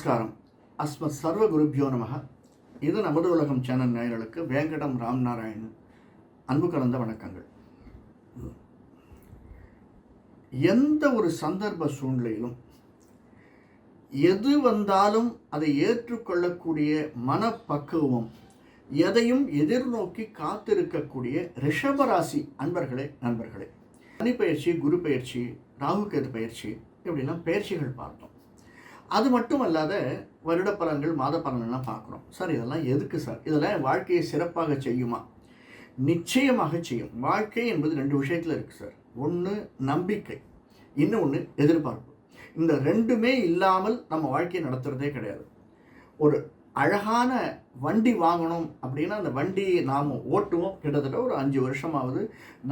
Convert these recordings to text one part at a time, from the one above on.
நமஸ்காரம். அஸ்மத் சர்வ குருபியோ நமக இது நமது உலகம் சேனல் நேயர்களுக்கு வேங்கடம் ராம் நாராயணன் அன்பு கலந்த வணக்கங்கள். எந்த ஒரு சந்தர்ப்ப சூழ்நிலையிலும் எது வந்தாலும் அதை ஏற்றுக்கொள்ளக்கூடிய மனப்பக்குவம் எதையும் எதிர்நோக்கி காத்திருக்கக்கூடிய ரிஷபராசி அன்பர்களே நண்பர்களே. சனி பயிற்சி குரு பயிற்சி ராகு கேது பயிற்சி இப்படிலாம் பயிற்சிகள் பார்த்தோம். அது மட்டும் அல்லாத வருட பலன்கள் மாத பலன்கள்லாம் பார்க்குறோம் சார் இதெல்லாம் எதுக்கு சார்? இதெல்லாம் வாழ்க்கையை சிறப்பாக செய்யுமா? நிச்சயமாக செய்யும். வாழ்க்கை என்பது ரெண்டு விஷயத்தில் இருக்குது சார். ஒன்று நம்பிக்கை. இன்னொன்று எதிர்பார்ப்பு. இந்த ரெண்டுமே இல்லாமல் நம்ம வாழ்க்கையை நடத்துகிறதே கிடையாது. ஒரு அழகான வண்டி வாங்கணும் அப்படின்னா அந்த வண்டியை நாம் ஓட்டுவோம். கிட்டத்தட்ட ஒரு அஞ்சு வருஷமாவது.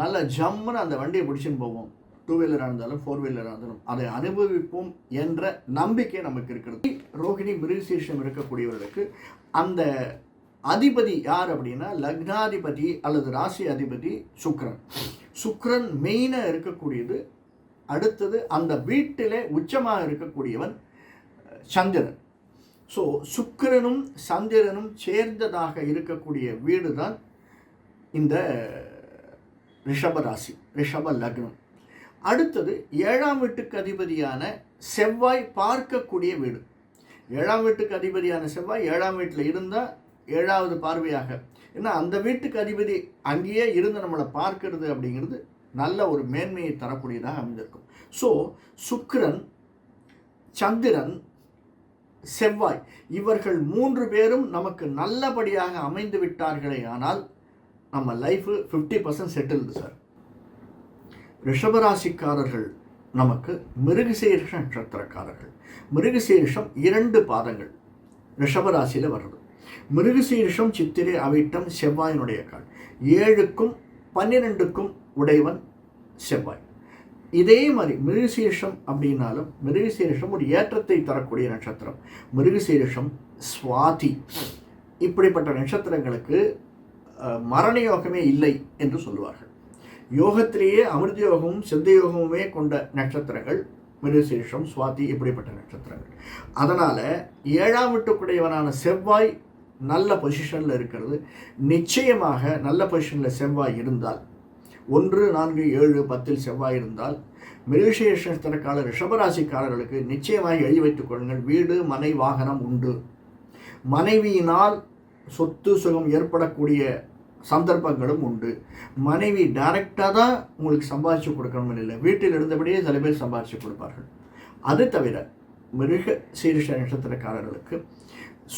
நல்ல ஜம்முன்னு அந்த வண்டியை பிடிச்சின்னு போவோம். டூ வீலராக இருந்தாலும் ஃபோர் வீலராக இருந்தாலும் அதை அனுபவிப்போம் என்ற நம்பிக்கை நமக்கு இருக்கிறது. ரோகிணி மிருகசீர்ஷம் இருக்கக்கூடியவர்களுக்கு அந்த அதிபதி யார் அப்படின்னா லக்னாதிபதி அல்லது ராசி அதிபதி சுக்ரன். சுக்ரன் மெயினாக இருக்கக்கூடியது அடுத்தது அந்த வீட்டிலே உச்சமாக இருக்கக்கூடியவன் சந்திரன். ஸோ சுக்கிரனும் சந்திரனும் சேர்ந்ததாக இருக்கக்கூடிய வீடு தான் இந்த ரிஷபராசி ரிஷப லக்னம். அடுத்தது ஏழாம் வீட்டுக்கு அதிபதியான செவ்வாய் பார்க்கக்கூடிய வீடு. ஏழாம் வீட்டுக்கு அதிபதியான செவ்வாய் ஏழாம் வீட்டில் இருந்தால் ஏழாவது பார்வையாக. ஏன்னா அந்த வீட்டுக்கு அதிபதி அங்கேயே இருந்து நம்மளை பார்க்கறது அப்படிங்கிறது நல்ல ஒரு மேன்மையை தரக்கூடியதாக அமைந்திருக்கும். ஸோ சுக்கிரன் சந்திரன் செவ்வாய் இவர்கள் மூன்று பேரும் நமக்கு நல்லபடியாக அமைந்து விட்டார்களே ஆனால் நம்ம life fifty percent settled sir ரிஷபராசிக்காரர்கள் நமக்கு மிருகசீரிஷ நட்சத்திரக்காரர்கள். மிருகசீரிஷம் இரண்டு பாதங்கள் ரிஷபராசியில் வருது மிருகசீரிஷம் சித்திரை அவிட்டம் செவ்வாயினுடைய கால். ஏழுக்கும் பன்னிரெண்டுக்கும் உடையவன் செவ்வாய். இதே மாதிரி மிருகசீரிஷம் அப்படின்னாலும் மிருகசீரிஷம் ஒரு ஏற்றத்தை தரக்கூடிய நட்சத்திரம். மிருகசீரிஷம் சுவாதி. இப்படிப்பட்ட நட்சத்திரங்களுக்கு மரண யோகமே இல்லை என்று சொல்லுவார்கள். யோகத்திலேயே அமிர்த யோகமும் சித்த யோகமுமே கொண்ட நட்சத்திரங்கள் மிருசேஷம் சுவாதி இப்படிப்பட்ட நட்சத்திரங்கள். அதனால் ஏழாம் வீட்டுக்குடையவனான செவ்வாய் நல்ல பொசிஷனில் இருக்கிறது. நிச்சயமாக நல்ல பொசிஷனில் செவ்வாய் இருந்தால் ஒன்று நான்கு ஏழு பத்தில் செவ்வாய் இருந்தால் மிருகசேஷத்திற்கால ரிஷபராசிக்காரர்களுக்கு நிச்சயமாக எழுதி வைத்துக் கொள்ளுங்கள். வீடு மனை வாகனம் உண்டு. மனைவியினால் சொத்து சுகம் ஏற்படக்கூடிய சந்தர்ப்பங்களும் உண்டு. மனைவி டைரெக்டாக தான் உங்களுக்கு சம்பாதிச்சு கொடுக்கணும்னு இல்லை வீட்டில் இருந்தபடியே சில பேர் சம்பாதிச்சு கொடுப்பார்கள். அது தவிர மிருக சீரிஷ நட்சத்திரக்காரர்களுக்கு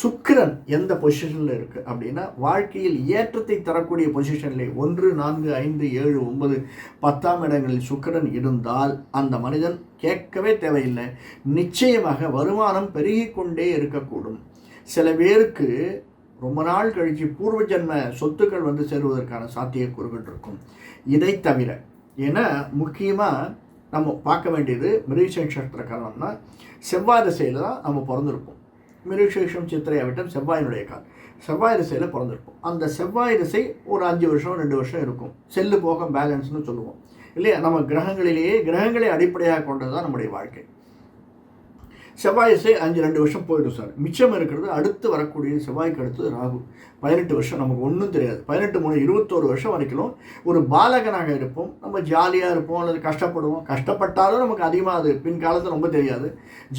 சுக்கிரன் எந்த பொசிஷனில் இருக்குது அப்படின்னா வாழ்க்கையில் ஏற்றத்தை தரக்கூடிய பொசிஷனில் ஒன்று நான்கு ஐந்து ஏழு ஒன்பது பத்தாம் இடங்களில் சுக்கிரன் இருந்தால் அந்த மனிதன் கேட்கவே தேவையில்லை. நிச்சயமாக வருமானம் பெருகிக்கொண்டே இருக்கக்கூடும். சில பேருக்கு ரொம்ப நாள் கழித்து பூர்வ ஜென்ம சொத்துக்கள் வந்து சேருவதற்கான சாத்தியக்கூறுகள் இருக்கும். இதை தவிர ஏன்னா முக்கியமாக நம்ம பார்க்க வேண்டியது மிருகசேஷத்திர காரணம்னா செவ்வாய் திசையில் தான் நம்ம பிறந்திருப்போம். மிருகசேஷம் சித்திரை ஆவிட்டம் செவ்வாயினுடைய கால் செவ்வாய் திசையில் பிறந்திருப்போம். அந்த செவ்வாய் திசை ஒரு அஞ்சு வருஷம் ரெண்டு வருஷம் இருக்கும். செல்லு போக பேலன்ஸ்னு சொல்லுவோம். இல்லையா? நம்ம கிரகங்களிலேயே கிரகங்களை அடிப்படையாக கொண்டது தான் நம்முடைய வாழ்க்கை. செவ்வாய் அஞ்சு ரெண்டு வருஷம் போயிடும் சார். மிச்சம் இருக்கிறது அடுத்து வரக்கூடிய செவ்வாய்க்கு அடுத்தது ராகு. பதினெட்டு வருஷம் நமக்கு ஒன்றும் தெரியாது. பதினெட்டு மூணு இருபத்தோரு வருஷம் வரைக்கும் ஒரு பாலகனாக இருப்போம். நம்ம ஜாலியாக இருப்போம் அல்லது கஷ்டப்படுவோம். கஷ்டப்பட்டாலும் நமக்கு அதிகமாக அது பின்காலத்தில் ரொம்ப தெரியாது.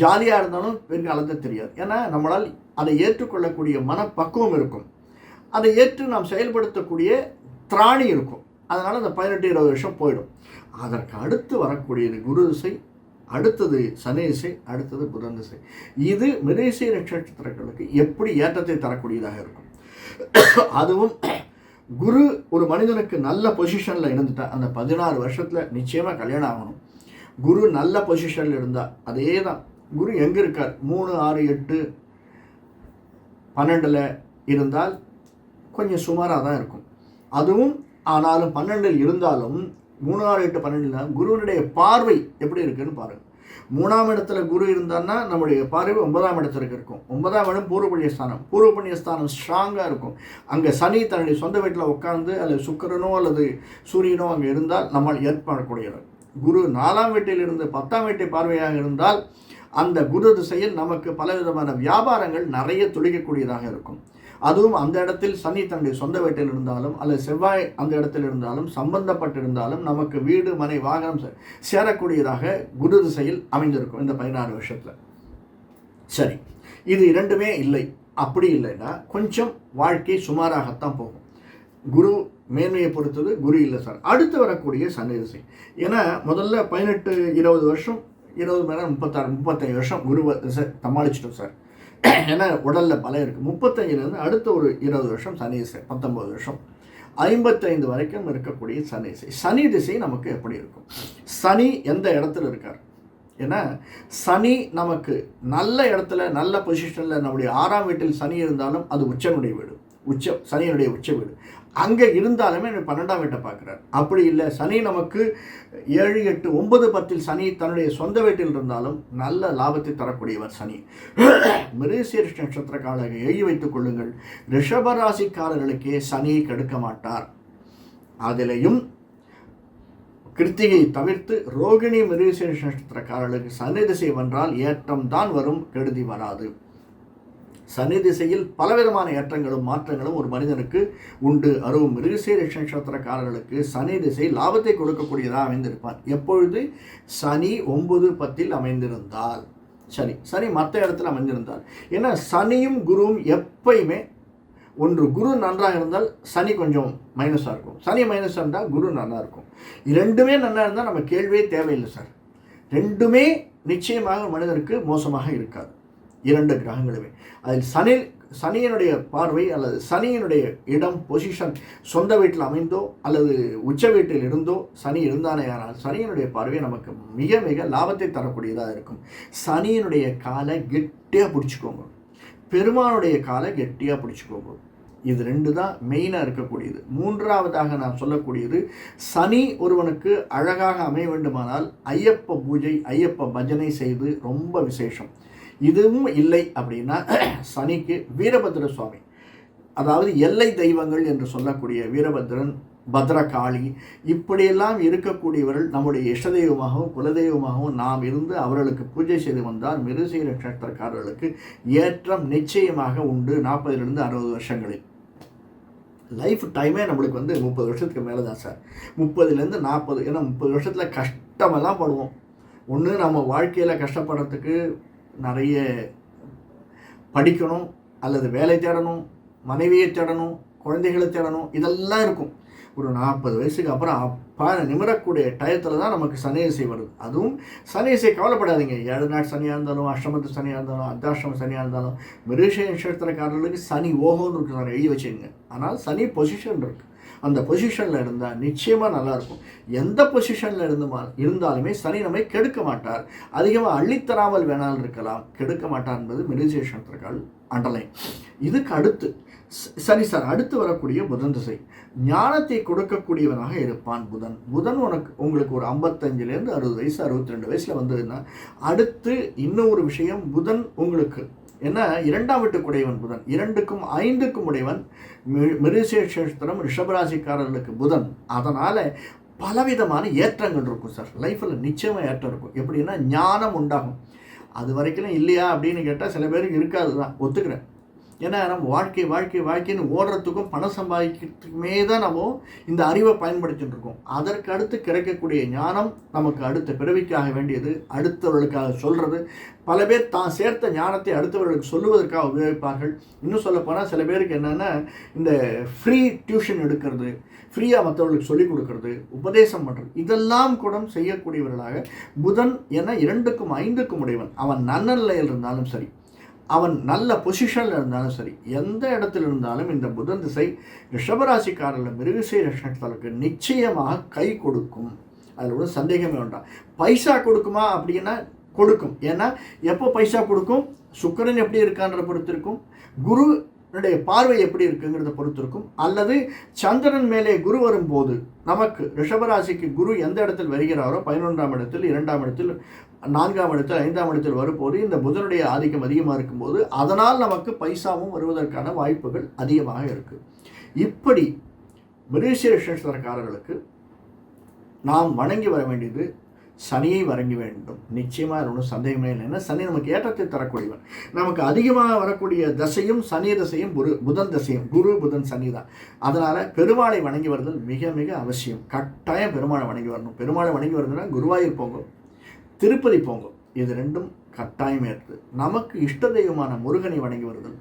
ஜாலியாக இருந்தாலும் பின்காலத்தில் தெரியாது. ஏன்னா நம்மளால் அதை ஏற்றுக்கொள்ளக்கூடிய மனப்பக்குவம் இருக்கும். அதை ஏற்று நாம் செயல்படுத்தக்கூடிய திராணி இருக்கும். அதனால் அந்த பதினெட்டு இருபது வருஷம் போயிடும். அதற்கு அடுத்து வரக்கூடியது குரு திசை அடுத்தது சனி திசை அடுத்தது புதன் திசை. இது மிருகசை நட்சத்திரங்களுக்கு எப்படி ஏற்றத்தை தரக்கூடியதாக இருக்கும்? அதுவும் குரு ஒரு மனிதனுக்கு நல்ல பொசிஷனில் இருந்துட்டா அந்த பதினாறு வருஷத்தில் நிச்சயமாக கல்யாணம் ஆகணும். குரு நல்ல பொசிஷனில் இருந்தால் அதே தான் குரு எங்கே இருக்கார்? மூணு ஆறு எட்டு பன்னெண்டில் இருந்தால் கொஞ்சம் சுமாராக தான் இருக்கும். அதுவும் ஆனாலும் பன்னெண்டில் இருந்தாலும் மூணு ஆறு எட்டு பன்னெண்டில் குருவினுடைய பார்வை எப்படி இருக்குன்னு பாருங்கள் மூணாம் இடத்துல குரு இருந்தான்னா நம்முடைய பார்வை ஒன்பதாம் இடத்திற்கு இருக்கும். ஒன்பதாம் இடம் பூர்வ புண்ணிய ஸ்தானம் பூர்வ புண்ணிய ஸ்தானம் ஸ்ட்ராங்காக இருக்கும். அங்கே சனி தன்னுடைய சொந்த வீட்டில் உட்காந்து அல்லது சுக்கரனோ அல்லது சூரியனோ அங்கே இருந்தால் நம்மால் ஏற்படக்கூடியது குரு நாலாம் வீட்டில் இருந்து பத்தாம் வீட்டை பார்வையாக இருந்தால் அந்த குரு திசையில் நமக்கு பலவிதமான வியாபாரங்கள் நிறைய துளிக்கக்கூடியதாக இருக்கும். அதுவும் அந்த இடத்தில் சனி தன்னுடைய சொந்த வீட்டில் இருந்தாலும் அல்லது செவ்வாய் அந்த இடத்தில் இருந்தாலும் சம்பந்தப்பட்டிருந்தாலும் நமக்கு வீடு மனை வாகனம் சே- சேரக்கூடியதாக குரு திசையில் அமைந்திருக்கும் இந்த பதினாறு வருஷத்தில். சரி இது இரண்டுமே இல்லை. அப்படி இல்லைன்னா கொஞ்சம் வாழ்க்கை சுமாராகத்தான் போகும். குரு மேன்மையை பொறுத்தது குரு இல்லை சார். அடுத்து வரக்கூடிய சனி திசை. ஏன்னா முதல்ல பதினெட்டு இருபது வருஷம் இருபது மேலே முப்பத்தாறு முப்பத்தஞ்சு வருஷம் குரு சார் சமாளிச்சிட்டோம் சார். ஏன்னா உடலில் பலம் இருக்குது முப்பத்தஞ்சிலேருந்து அடுத்த ஒரு இருபது வருஷம் சனி திசை பத்தொம்பது வருஷம். ஐம்பத்தைந்து வரைக்கும் இருக்கக்கூடிய சனி திசை. சனி திசை நமக்கு எப்படி இருக்கும்? சனி எந்த இடத்துல இருக்கார்? ஏன்னா சனி நமக்கு நல்ல இடத்துல நல்ல பொசிஷனில் நம்முடைய ஆறாம் வீட்டில் சனி இருந்தாலும் அது உச்சனுடைய வீடு. உச்ச சனியினுடைய உச்ச வீடு. அங்கே இருந்தாலுமே பன்னெண்டாம் வீட்டை பார்க்குறார். அப்படி இல்லை சனி நமக்கு ஏழு எட்டு ஒன்பது பத்தில் சனி தன்னுடைய சொந்த வீட்டில் இருந்தாலும் நல்ல லாபத்தை தரக்கூடியவர் சனி. மிருகசீரிஷ நட்சத்திரக்காரர்கள் எழுதி வைத்துக் கொள்ளுங்கள். ரிஷபராசிக்காரர்களுக்கே சனி கெடுக்க மாட்டார். அதிலையும் கிருத்திகை தவிர்த்து ரோகிணி மிருகசீரிஷ நட்சத்திரக்காரர்களுக்கு சனி திசை வென்றால் ஏற்றம் தான் வரும் கெடுதி வராது. சனி திசையில் பலவிதமான ஏற்றங்களும் மாற்றங்களும் ஒரு மனிதனுக்கு உண்டு. அருவும் மிருகசீரிஷ நட்சத்திரக்காரர்களுக்கு சனி திசை லாபத்தை கொடுக்கக்கூடியதாக அமைந்திருப்பார். எப்பொழுது? சனி ஒன்பது பத்தில் அமைந்திருந்தால். சரி சனி மற்ற இடத்துல அமைந்திருந்தால். ஏன்னா சனியும் குருவும் எப்பயுமே ஒன்று குரு நன்றாக இருந்தால் சனி கொஞ்சம் மைனஸாக இருக்கும். சனி மைனஸ் இருந்தால் குரு நல்லா இருக்கும். ரெண்டுமே நல்லா இருந்தால் நம்ம கேள்வியே தேவையில்லை சார். ரெண்டுமே நிச்சயமாக மனிதனுக்கு மோசமாக இருக்காது. இரண்டு கிரகங்களுமே. அதில் சனி சனியினுடைய பார்வை அல்லது சனியினுடைய இடம் பொசிஷன் சொந்த வீட்டில் அமைந்தோ அல்லது உச்ச வீட்டில் இருந்தோ சனி இருந்தானே ஆனால் சனியினுடைய பார்வை நமக்கு மிக மிக லாபத்தை தரக்கூடியதாக இருக்கும். சனியினுடைய காலை கெட்டியாக பிடிச்சிக்கோங்க. பெருமானுடைய காலை கெட்டியாக பிடிச்சிக்கோங்க. இது ரெண்டு தான் மெயினாக இருக்கக்கூடியது. மூன்றாவதாக நான் சொல்லக்கூடியது சனி ஒருவனுக்கு அழகாக அமைய வேண்டுமானால் ஐயப்ப பூஜை ஐயப்ப பஜனை செய்து ரொம்ப விசேஷம். இதுவும் இல்லை அப்படின்னா சனிக்கு வீரபத்ர சுவாமி. அதாவது எல்லை தெய்வங்கள் என்று சொல்லக்கூடிய வீரபத்ரன் பத்ரகாளி இப்படியெல்லாம் இருக்கக்கூடியவர்கள் நம்முடைய இஷ்டதெய்வமாகவும் குலதெய்வமாகவும் நாம் இருந்து அவர்களுக்கு பூஜை செய்து வந்தால் மிருசீர நட்சத்திரக்காரர்களுக்கு ஏற்றம் நிச்சயமாக உண்டு நாற்பதிலிருந்து அறுபது வருஷங்களில். லைஃப் டைமே நம்மளுக்கு வந்து முப்பது வருஷத்துக்கு மேலே தான் சார். முப்பதுலேருந்து நாற்பது ஏன்னா முப்பது வருஷத்தில் கஷ்டமெல்லாம் படுவோம். ஒன்று நம்ம வாழ்க்கையில் கஷ்டப்படுறதுக்கு நிறைய படிக்கணும் அல்லது வேலை தேடணும் மனைவியை தேடணும் குழந்தைகளை தேடணும் இதெல்லாம் இருக்கும். ஒரு நாற்பது வயசுக்கு அப்புறம் அப்பா நிமிரக்கூடிய டயத்தில் தான் நமக்கு சனி இசை வருது. அதுவும் சனி இசை கவலைப்படாதீங்க. ஏழு நாள் சனியாக இருந்தாலும் அஷ்டமத்து சனியாக இருந்தாலும் அர்த்தாஷ்டம சனியாக இருந்தாலும் மிருஷ நட்சத்திரக்காரர்களுக்கு சனி ஓஹோன்னு இருக்கு சார் எழுதி வச்சுங்க ஆனால் சனி பொசிஷன் இருக்குது அந்த பொசிஷனில் இருந்தால் நிச்சயமாக நல்லாயிருக்கும். எந்த பொசிஷனில் இருந்துமா இருந்தாலுமே சனி நம்மை கெடுக்க மாட்டார். அதிகமாக அள்ளித்தராமல் வேணாலும் இருக்கலாம். கெடுக்க மாட்டார் என்பது மெடிசேஷனத்திற்கால் அண்டர்லைன் இதுக்கு அடுத்து சரி சார் அடுத்து வரக்கூடிய புதன் திசை. ஞானத்தை கொடுக்கக்கூடியவனாக இருப்பான் புதன். புதன் உனக்கு உங்களுக்கு ஒரு ஐம்பத்தஞ்சிலேருந்து அறுபது வயசு அறுபத்தி ரெண்டு வயசில் வந்ததுன்னா அடுத்து இன்னொரு விஷயம் புதன் உங்களுக்கு ஏன்னா இரண்டாம் வீட்டுக்குடையவன் புதன். இரண்டுக்கும் ஐந்துக்கும் உடையவன் மி- ரிஷபராசிக்காரர்களுக்கு புதன். அதனால் பலவிதமான ஏற்றங்கள் இருக்கும் சார். லைஃப்பில் நிச்சயமாக ஏற்றம் இருக்கும். எப்படின்னா ஞானம் உண்டாகும். அது வரைக்கும் இல்லையா அப்படின்னு கேட்டால் சில பேருக்கு இருக்காது தான் ஒத்துக்கிறேன். ஏன்னா நம்ம வாழ்க்கை வாழ்க்கை வாழ்க்கைன்னு ஓடுறதுக்கும் பணம் சம்பாதிக்கிறதுக்குமே தான் நம்ம இந்த அறிவை பயன்படுத்திட்டு இருக்கோம். அதற்கு அடுத்து கிடைக்கக்கூடிய ஞானம் நமக்கு அடுத்த பிறவிக்காக வேண்டியது அடுத்தவர்களுக்காக சொல்கிறது பல பேர் தான் சேர்த்த ஞானத்தை அடுத்தவர்களுக்கு சொல்லுவதற்காக உபயோகிப்பார்கள். இன்னும் சொல்லப்போனால் சில பேருக்கு என்னென்னா இந்த ஃப்ரீ டியூஷன் எடுக்கிறது ஃப்ரீயாக மற்றவர்களுக்கு சொல்லிக் கொடுக்கறது உபதேசம் பண்ணுறது இதெல்லாம் கூட செய்யக்கூடியவர்களாக புதன் என இரண்டுக்கும் ஐந்துக்கும் உடையவன். அவன் நன்னநிலையில் இருந்தாலும் சரி அவன் நல்ல பொசிஷனில் இருந்தாலும் சரி எந்த இடத்துல இருந்தாலும் இந்த புதன் திசை ரிஷபராசிக்காரர்கள் மிருகசை நட்சத்திரத்துக்கு நிச்சயமாக கை கொடுக்கும். அதில் ஒரு சந்தேகமே உண்டா பைசா கொடுக்குமா அப்படின்னா கொடுக்கும். ஏன்னா எப்போ பைசா கொடுக்கும்? சுக்கரன் எப்படி இருக்கான்ற பொறுத்து இருக்கும் குரு பார்வை எப்படி இருக்குங்கிறத பொறுத்து இருக்கும் அல்லது சந்திரன் மேலே குரு வரும்போது நமக்கு ரிஷபராசிக்கு குரு எந்த இடத்தில் வருகிறாரோ பதினொன்றாம் இடத்தில் இரண்டாம் இடத்தில் நான்காம் இடத்தில் ஐந்தாம் இடத்தில் வரும்போது இந்த புதனுடைய ஆதிக்கம் அதிகமாக இருக்கும்போது அதனால் நமக்கு பைசாவும் வருவதற்கான வாய்ப்புகள் அதிகமாக இருக்குது இப்படி மிருகசீரஷேஸ்வரக்காரர்களுக்கு நாம் வணங்கி வர வேண்டியது சனியை வணங்கி வேண்டும். நிச்சயமாக ஒன்றும் சந்தேகமே இல்லைன்னா சனி நமக்கு ஏற்றத்தை தரக்கூடியவன். நமக்கு அதிகமாக வரக்கூடிய தசையும் சனி தசையும் குரு புதன் தசையும் குரு புதன் சனி தான். அதனால் பெருமாளை வணங்கி வருதல் மிக மிக அவசியம். கட்டாயம் பெருமாளை வணங்கி வரணும். பெருமாளை வணங்கி வருதுன்னா குருவாயூர் போங்க திருப்பதி போங்க. இது ரெண்டும் கட்டாயம் ஏற்று. நமக்கு இஷ்ட தெய்வமான முருகனை வணங்கி வருதல்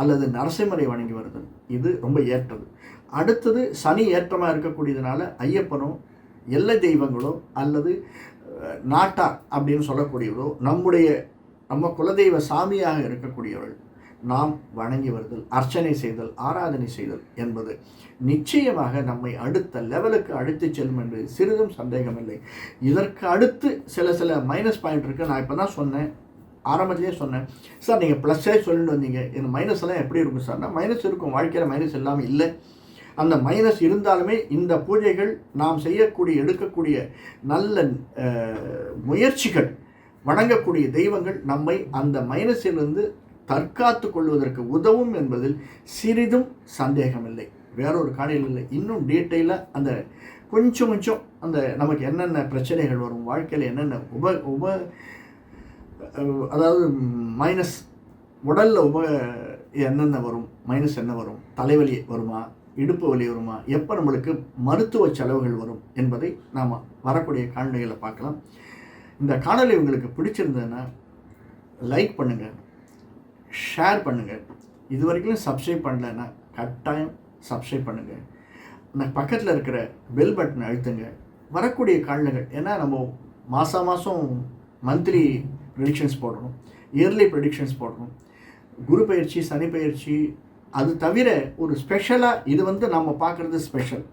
அல்லது நரசிம்மரை வணங்கி வருதல் இது ரொம்ப ஏற்றது. அடுத்தது சனி ஏற்றமாக இருக்கக்கூடியதுனால ஐயப்பனோ எல்லை தெய்வங்களோ அல்லது நாட்டார் அப்படின்னு சொல்லக்கூடியவரோ நம்முடைய நம்ம குலதெய்வ சாமியாக இருக்கக்கூடியவர்கள் நாம் வணங்கி வருதல் அர்ச்சனை செய்தல் ஆராதனை செய்தல் என்பது நிச்சயமாக நம்மை அடுத்த லெவலுக்கு அடுத்து செல்லும் என்று சிறிதும் சந்தேகமில்லை. இதற்கு அடுத்து சில சில மைனஸ் பாயிண்ட் இருக்குது நான் இப்போ தான் சொன்னேன். ஆரம்பத்திலே சொன்னேன். சார் நீங்கள் ப்ளஸ்ஸே சொல்லிட்டு வந்தீங்க. இந்த மைனஸ் எல்லாம் எப்படி இருக்கும்? சார்னா மைனஸ் இருக்கும். வாழ்க்கையில் மைனஸ் இல்லாமல் இல்லை. அந்த மைனஸ் இருந்தாலுமே இந்த பூஜைகள் நாம் செய்யக்கூடிய எடுக்கக்கூடிய நல்ல முயற்சிகள் வணங்கக்கூடிய தெய்வங்கள் நம்மை அந்த மைனஸிலிருந்து தற்காத்து கொள்வதற்கு உதவும் என்பதில் சிறிதும் சந்தேகமில்லை. வேறொரு காலையில் இல்லை. இன்னும் டீட்டெயிலாக அந்த கொஞ்சம் கொஞ்சம் அந்த நமக்கு என்னென்ன பிரச்சனைகள் வரும் வாழ்க்கையில் என்னென்ன உப உப அதாவது மைனஸ் உடலில் உப என்னென்ன வரும் மைனஸ் என்ன வரும் தலைவலி வருமா இடுப்பு வலி வருமா எப்போ நம்மளுக்கு மருத்துவ செலவுகள் வரும் என்பதை நாம் வரக்கூடிய காணொலிகளை பார்க்கலாம். இந்த காணொலி உங்களுக்கு பிடிச்சிருந்ததுன்னா லைக் பண்ணுங்கள் ஷேர் பண்ணுங்கள் இது வரைக்கும் சப்ஸ்கிரைப் பண்ணலைன்னா கட்டாயம் சப்ஸ்கிரைப் பண்ணுங்கள் அந்த பக்கத்தில் இருக்கிற பெல் பட்டன் அழுத்துங்க. வரக்கூடிய காலங்கள் ஏன்னா நம்ம மாதம் மாதம் மந்த்லி ப்ரெடிக்ஷன்ஸ் போடணும் இயர்லி ப்ரெடிக்ஷன்ஸ் போடணும் குரு பயிற்சி சனி பயிற்சி அது தவிர ஒரு ஸ்பெஷலாக இது வந்து நம்ம பார்க்குறது ஸ்பெஷல்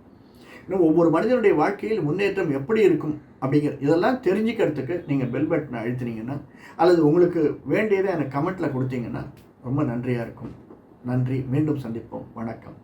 இன்னும் ஒவ்வொரு மனிதனுடைய வாழ்க்கையில் முன்னேற்றம் எப்படி இருக்கும் அப்படிங்கிற இதெல்லாம் தெரிஞ்சுக்கிறதுக்கு நீங்கள் பெல் பட்டனை அழுத்தினீங்கன்னா அல்லது உங்களுக்கு வேண்டியதை எனக்கு கமெண்ட்டில் கொடுத்தீங்கன்னா ரொம்ப நன்றியாக இருக்கும். நன்றி. மீண்டும் சந்திப்போம். வணக்கம்.